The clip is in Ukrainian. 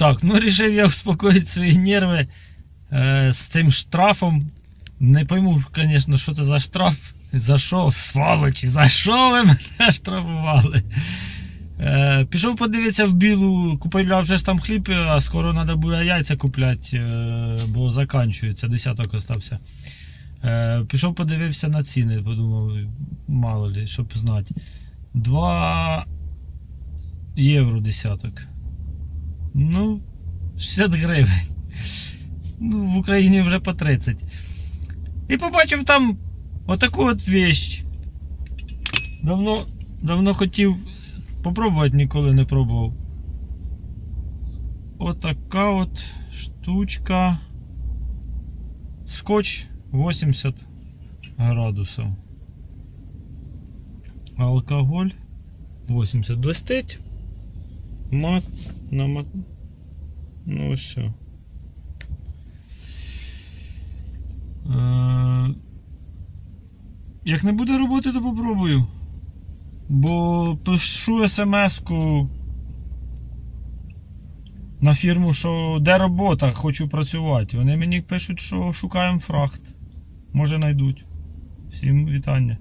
Так, ну рішив я успокоїти свої нерви е, з цим штрафом. Не пойму, звісно, що це за штраф. За що, сволочі, за що ви мене штрафували? Е, пішов подивитися в білу, купив вже ж там хліб, а скоро треба буде яйця купляти, е, бо заканчується, десяток остався. Е, пішов подивився на ціни, подумав, мало ли, щоб знати. 2 євро десяток. Ну, 60 гривень. Ну, в Україні вже по 30. І побачив там отаку от вещь. Давно, давно хотів попробувати, ніколи не пробував. Отака от штучка. Скотч 80 градусів. Алкоголь 80. Блистить. Мат на мат. Ну все. Е, Як не буде роботи, то попробую. Бо пишу смс-ку на фірму, що де робота, хочу працювати. Вони мені пишуть, що шукаємо фрахт. Може знайдуть. Всім вітання.